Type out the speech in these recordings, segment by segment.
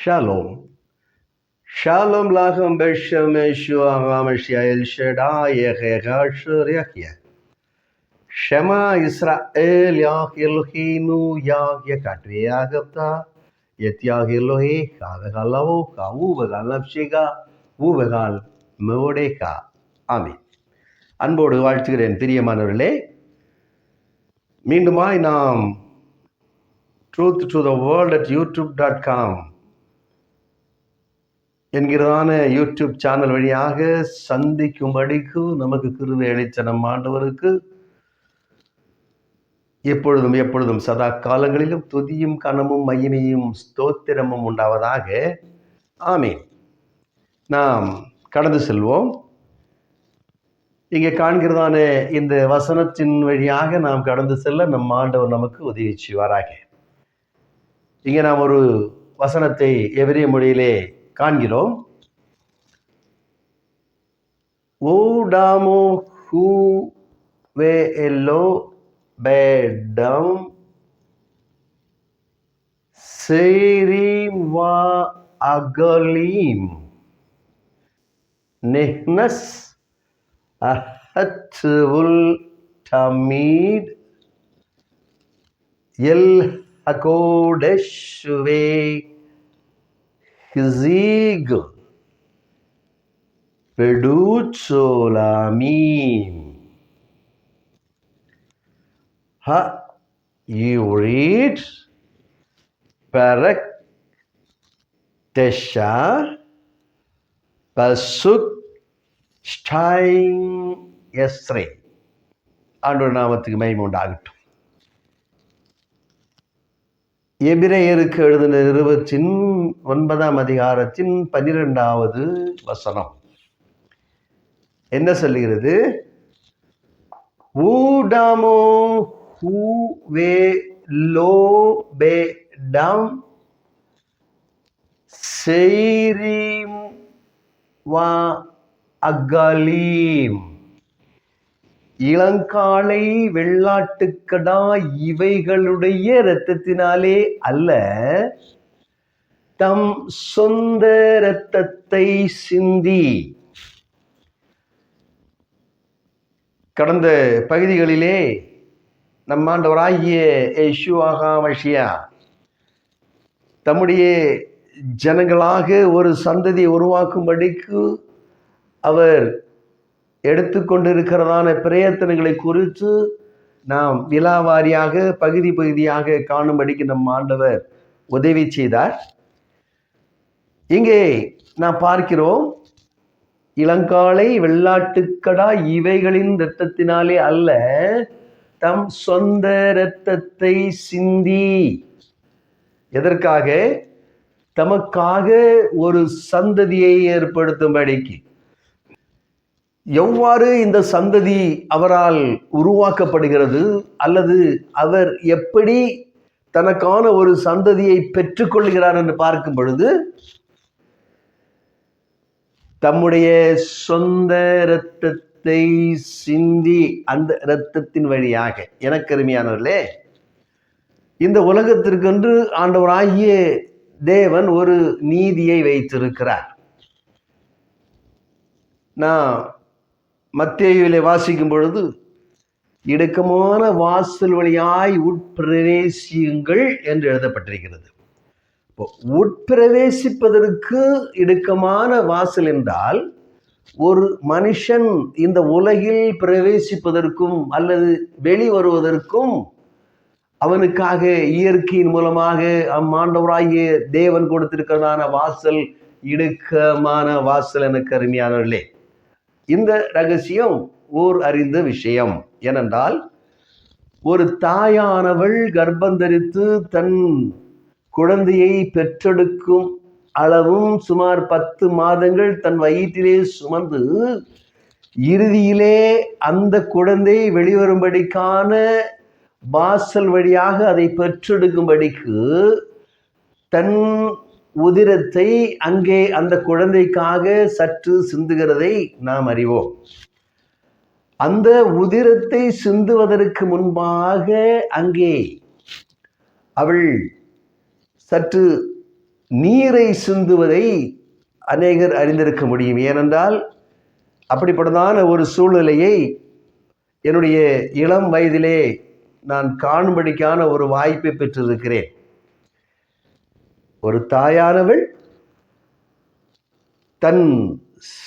Shalom ஷாலோம் லாகம் பெஷமேஷு அகாமஷ்யா எல் ஷெடா யஹேகா ஷுர்யஹ்யா ஷமா இஸ்ரேல் யாஹ் எலுஹீனு யாஹ் ய கட்வே யாகப்தா எத் யாஹ் எலுஹே காதகால் லவோ கா ஊவகால் நப்ஷிகா ஊவகால் மெவோடேகா ஆமீன் அன்போடு வாழ்த்துகிறேன் பிரியமானவர்களே மீண்டுமாய் நாம் truth to the world at YouTube dot com என்கிறதான யூடியூப் சேனல் வழியாக சந்திக்கும்படிக்கு நமக்கு கிருவை அளித்த நம் ஆண்டவருக்கு எப்பொழுதும் எப்பொழுதும் சதா காலங்களிலும் துதியும் கனமும் மகிமையும் ஸ்தோத்திரமும் உண்டாவதாக. ஆமீன். நாம் கடந்து செல்வோம். இங்கே காண்கிறதான இந்த வசனத்தின் வழியாக நாம் கடந்து செல்ல நம் ஆண்டவர் நமக்கு உதவி செய்வாராக. இங்கே நாம் ஒரு வசனத்தை எவரிய மொழியிலே காண்கிறோம் ஊடாமோ ஹூ வே எல்லோ பேடம் சேரீம் வா அகலீம் நெஹ்னஸ் அஹத்துல் தமீட் L ஹகோடெஷ்வே ஹிசீக் பெடூச்சோலாமீம் Ha, you read Parak Tesha Pasuk Stein Esre ஆண்டோட நாமத்துக்கு மகிமை உண்டாகட்டும் எபிரேயருக்கு எழுதின இருபத்தின் ஒன்பதாம் அதிகாரத்தின் பனிரெண்டாவது வசனம். என்ன சொல்லுகிறது ஊடாமோ ஹூவே லோ பே டம் செய்ரீம் வா அகலீம். இளங்காலை வெள்ளாட்டுக்கடா இவைகளுடைய இரத்தத்தினாலே அல்ல. தம் சொந்த இரத்தத்தை சிந்தி. கடந்த பகுதிகளிலே நம்மாண்டவராகிய யேசுவாகா மஷியா தம்முடைய ஜனங்களாக ஒரு சந்ததியை உருவாக்கும்படிக்கு அவர் எடுத்துக்கொண்டிருக்கிறதான பிரயத்தனங்களை குறித்து நாம் விலாவாரியாக பகுதி பகுதியாக காணும்படிக்கு நம் ஆண்டவர் உதவி செய்தார். இங்கே நாம் பார்க்கிறோம் இளங்காலை வெள்ளாட்டுக்கடா இவைகளின் இரத்தத்தினாலே அல்ல தம் சொந்த இரத்தத்தை சிந்தி. எதற்காக? தமக்காக ஒரு சந்ததியை ஏற்படுத்தும்படிக்கு. எவ்வாறு இந்த சந்ததி அவரால் உருவாக்கப்படுகிறது? அல்லது அவர் எப்படி தனக்கான ஒரு சந்ததியை பெற்றுக்கொள்கிறார் என்று பார்க்கும் பொழுது தம்முடைய சொந்த இரத்தத்தை சிந்தி அந்த இரத்தத்தின் வழியாக எனக்கருமையானவர்களே இந்த உலகத்திற்கென்று ஆண்டவராகிய தேவன் ஒரு நீதியை வைத்திருக்கிறார். நான் மத்தேயுவிலே வாசிக்கும் பொழுது இடுக்கமான வாசல் வழியாய் உட்பிரவேசியுங்கள் என்று எழுதப்பட்டிருக்கிறது. இப்போ உட்பிரவேசிப்பதற்கு இடுக்கமான வாசல் என்றால் ஒரு மனுஷன் இந்த உலகில் பிரவேசிப்பதற்கும் அல்லது வெளி வருவதற்கும் அவனுக்காக இயற்கையின் மூலமாக அம்மாண்டவராகிய தேவன் கொடுத்திருக்கிறதான வாசல் இடுக்கமான வாசல் எனக்கு அருமையானவர்களே. இந்த ரகசியம் ஓர் அறிந்த விஷயம். ஏனென்றால் ஒரு தாயானவள் கர்ப்பந்தரித்து தன் குழந்தையை பெற்றெடுக்கும் அளவும் சுமார் பத்து மாதங்கள் தன் வயிற்றிலே சுமந்து இறுதியிலே அந்த குழந்தை வெளிவரும்படிக்கான வாசல் வழியாக அதை பெற்றெடுக்கும்படிக்கு தன் உதிரத்தை அங்கே அந்த குழந்தைக்காக சற்று சிந்துகிறதை நாம் அறிவோம். அந்த உதிரத்தை சிந்துவதற்கு முன்பாக அங்கே அவள் சற்று நீரை சிந்துவதை அநேகர் அறிந்திருக்க முடியும். ஏனென்றால் அப்படிப்பட்டதான ஒரு சூழ்நிலையை என்னுடைய இளம் வயதிலே நான் காணும்படிக்கான ஒரு வாய்ப்பை பெற்றிருக்கிறேன். ஒரு தாயானவள் தன்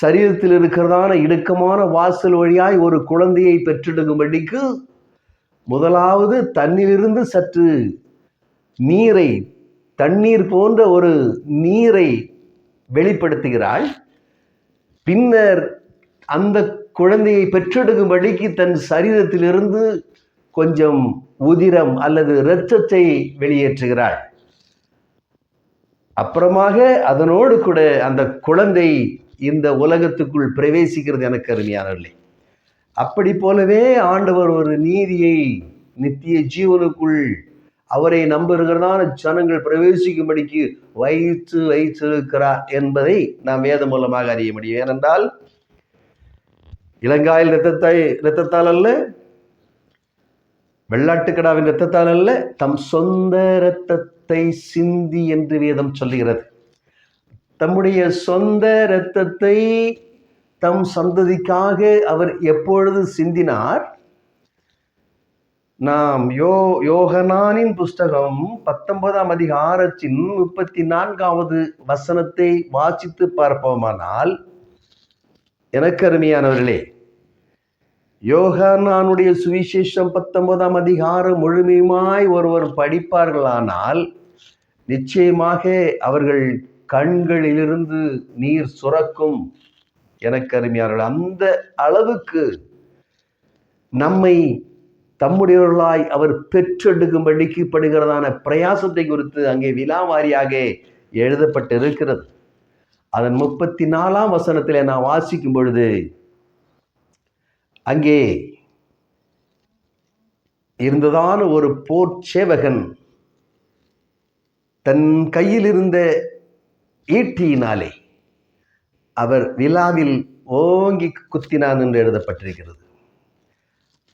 சரீரத்தில் இருக்கிறதான இடுக்கமான வாசல் வழியாய் ஒரு குழந்தையை பெற்றெடுக்கும்படிக்கு முதலாவது தன்னிலிருந்து சற்று நீரை தண்ணீர் போன்ற ஒரு நீரை வெளிப்படுத்துகிறாள். பின்னர் அந்த குழந்தையை பெற்றெடுக்கும்படிக்கு தன் சரீரத்திலிருந்து கொஞ்சம் உதிரம் அல்லது இரத்தத்தை வெளியேற்றுகிறாள். அப்புறமாக அதனோடு கூட அந்த குழந்தை இந்த உலகத்துக்குள் பிரவேசிக்கிறது எனக்கு அருமையானவில்லை அப்படி போலவே ஆண்டவர் ஒரு நீதியை நித்திய ஜீவனுக்குள் அவரை நம்புகிறதான ஜனங்கள் பிரவேசிக்கும்படிக்கு வைத்து வைத்திருக்கிறார் என்பதை நாம் வேதம் மூலமாக அறிய முடியும். ஏனென்றால் இளங்காயில் இரத்தத்தை இரத்தத்தால் அல்ல வெள்ளாட்டுக்கடாவின் இரத்தத்தால் அல்ல தம் சொந்த இரத்தத்தை சிந்தி என்று வேதம் சொல்லுகிறது. தம்முடைய சொந்த இரத்தத்தை தம் சந்ததிக்காக அவர் எப்பொழுது சிந்தினார்? நாம் யோ யோகனானின் புஸ்தகம் பத்தொன்பதாம் அதிகாரத்தின் முப்பத்தி நான்காவது வசனத்தை வாசித்து பார்ப்போமானால் எனக்கு அருமையானவர்களே யோகானானுடைய சுவிசேஷம் பத்தொன்பதாம் அதிகாரம் முழுமையுமாய் ஒருவர் படிப்பார்களானால் நிச்சயமாக அவர்கள் கண்களிலிருந்து நீர் சுரக்கும். எனக்கருமையார்கள் அந்த அளவுக்கு நம்மை தம்முடையவர்களாய் அவர் பெற்றெடுக்கும்படிக்கு படுகிறதான பிரயாசத்தை குறித்து அங்கே விலாவாரியாக எழுதப்பட்டிருக்கிறது. அதன் முப்பத்தி நாலாம் வசனத்தில் நான் வாசிக்கும் பொழுது அங்கே இருந்ததான ஒரு போர் சேவகன் தன் கையில் இருந்த ஈட்டியினாலே அவர் விழாவில் ஓங்கி குத்தினான் என்று எழுதப்பட்டிருக்கிறது.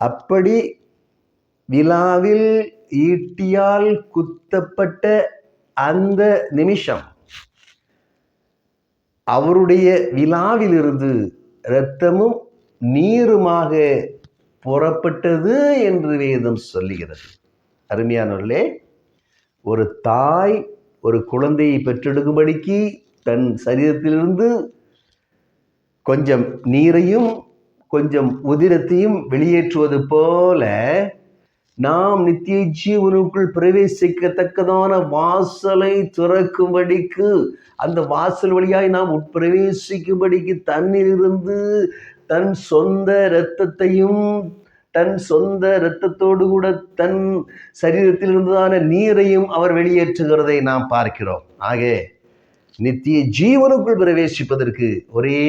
அப்படி விழாவில் ஈட்டியால் குத்தப்பட்ட அந்த நிமிஷம் அவருடைய விழாவிலிருந்து இரத்தமும் நீருமாக புறப்பட்டது என்று வேதம் சொல்லுகிறது. அருமையானவர்களே ஒரு தாய் ஒரு குழந்தையை பெற்றெடுக்கும்படிக்கு தன் சரீரத்திலிருந்து கொஞ்சம் நீரையும் கொஞ்சம் உதிரத்தையும் வெளியேற்றுவது போல நாம் நித்திய ஜீவனுக்குள் பிரவேசிக்கத்தக்கதான வாசலை திறக்கும்படிக்கு அந்த வாசல் வழியாய் நாம் உட்பிரவேசிக்கும்படிக்கு தன்னிலிருந்து தன் சொந்த இரத்தத்தையும் தன் சொந்த இரத்தத்தோடு கூட தன் சரீரத்தில் இருந்ததான நீரையும் அவர் வெளியேற்றுகிறதை நாம் பார்க்கிறோம். ஆக நித்திய ஜீவனுக்குள் பிரவேசிப்பதற்கு ஒரே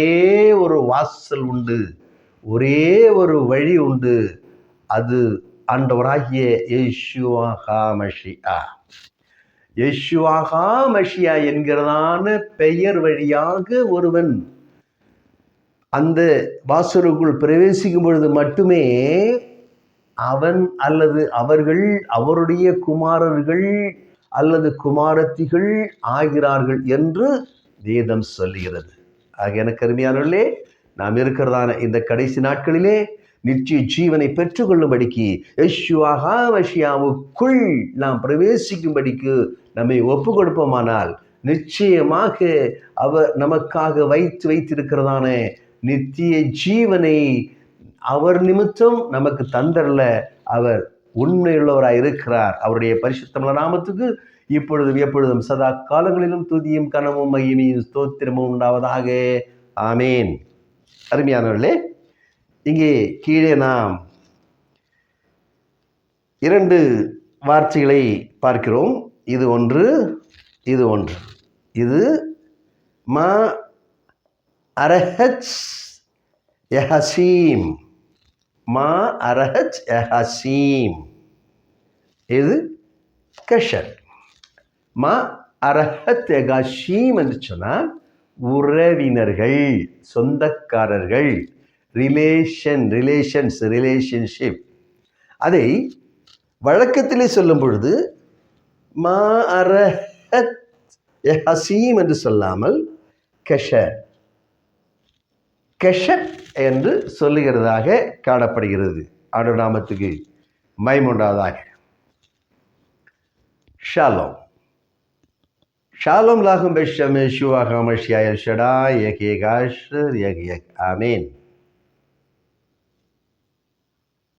ஒரு வாசல் உண்டு ஒரே ஒரு வழி உண்டு. அது ஆண்டவராகிய யேசுவாகா மஷியா யேசுவாகா மஷியா என்கிறதான பெயர் வழியாக ஒருவன் அந்த வாசலுக்குள் பிரவேசிக்கும் பொழுது மட்டுமே அவன் அல்லது அவர்கள் அவருடைய குமாரர்கள் அல்லது குமாரத்திகள் ஆகிறார்கள் என்று வேதம் சொல்லுகிறது. ஆக எனக்கு அருமையானவர்களே நாம் இருக்கிறதான இந்த கடைசி நாட்களிலே நிச்சய ஜீவனை பெற்றுக்கொள்ளும்படிக்கு யஷ்வாகாவஷியாவுக்குள் நாம் பிரவேசிக்கும்படிக்கு நம்மை ஒப்பு கொடுப்போமானால் நிச்சயமாக அவர் நமக்காக வைத்து வைத்திருக்கிறதான நித்திய ஜீவனை அவர் நிமித்தம் நமக்கு தந்தரல. அவர் உண்மையுள்ளவராக இருக்கிறார். அவருடைய பரிசுத்தமல நாமத்துக்கு இப்பொழுதும் எப்பொழுதும் சதா காலங்களிலும் துதியும் கனமும் மகிமையும் ஸ்தோத்திரமும் உண்டாவதாக. ஆமேன். அருமையானவர்களே இங்கே கீழே நாம் இரண்டு வார்த்தைகளை பார்க்கிறோம். இது ஒன்று இது ஒன்று. இது மா அரஹச் எஹசீம் மா அரஹச் எஹசீம் இது கஷர். மா அரஹத் எகாஷீம் என்று சொன்னால் உறவினர்கள் சொந்தக்காரர்கள் ரிலேஷன் ரிலேஷன்ஸ் ரிலேஷன்ஷிப் அதை வழக்கத்திலே சொல்லும் பொழுது மா அரஹத் எஹசீம் ஹசீம் என்று சொல்லாமல் கஷர். கெஷப் என்று சொல்லுகிறதாக காணப்படுகிறது. ஆண்டு நாமத்துக்கு மைமுண்டாதாக. ஷாலோம். ஷாலோம் லாகும் பெஷமே ஷுவா ஹமஷியா எல் ஷடா யக் யக் ஆஷர் யக் யக் ஆமீன்.